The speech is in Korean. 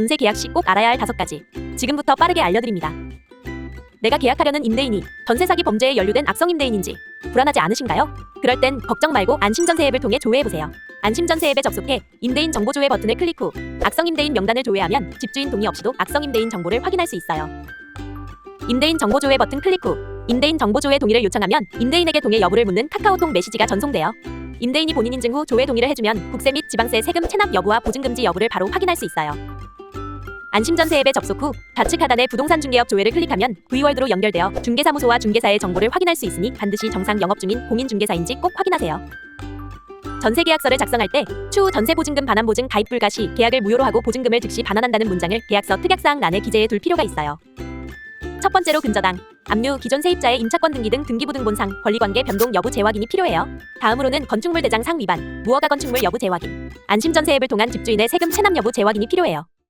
전세 계약 시 꼭 알아야 할 다섯 가지. 지금부터 빠르게 알려드립니다. 내가 계약하려는 임대인이 전세 사기 범죄에 연루된 악성 임대인인지 불안하지 않으신가요? 그럴 땐 걱정 말고 안심전세 앱을 통해 조회해 보세요. 안심전세 앱에 접속해 임대인 정보 조회 버튼을 클릭 후 악성 임대인 명단을 조회하면 집주인 동의 없이도 악성 임대인 정보를 확인할 수 있어요. 임대인 정보 조회 버튼 클릭 후 임대인 정보 조회 동의를 요청하면 임대인에게 동의 여부를 묻는 카카오톡 메시지가 전송돼요. 임대인이 본인 인증 후 조회 동의를 해주면 국세 및 지방세 세금 체납 여부와 보증 금지 여부를 바로 확인할 수 있어요. 안심전세 앱에 접속 후 좌측 하단의 부동산 중개업 조회를 클릭하면 V월드로 연결되어 중개사무소와 중개사의 정보를 확인할 수 있으니 반드시 정상 영업 중인 공인 중개사인지 꼭 확인하세요. 전세 계약서를 작성할 때 추후 전세 보증금 반환 보증 가입 불가 시 계약을 무효로 하고 보증금을 즉시 반환한다는 문장을 계약서 특약사항 란에 기재해 둘 필요가 있어요. 첫 번째로 근저당, 압류, 기존 세입자의 임차권 등기 등 등기부등본상, 권리관계 변동 여부 재확인이 필요해요. 다음으로는 건축물 대장 상 위반, 무허가 건축물 여부 재확인, 안심전세 앱을 통한 집주인의 세금 체납 여부 재확인이 필요해요.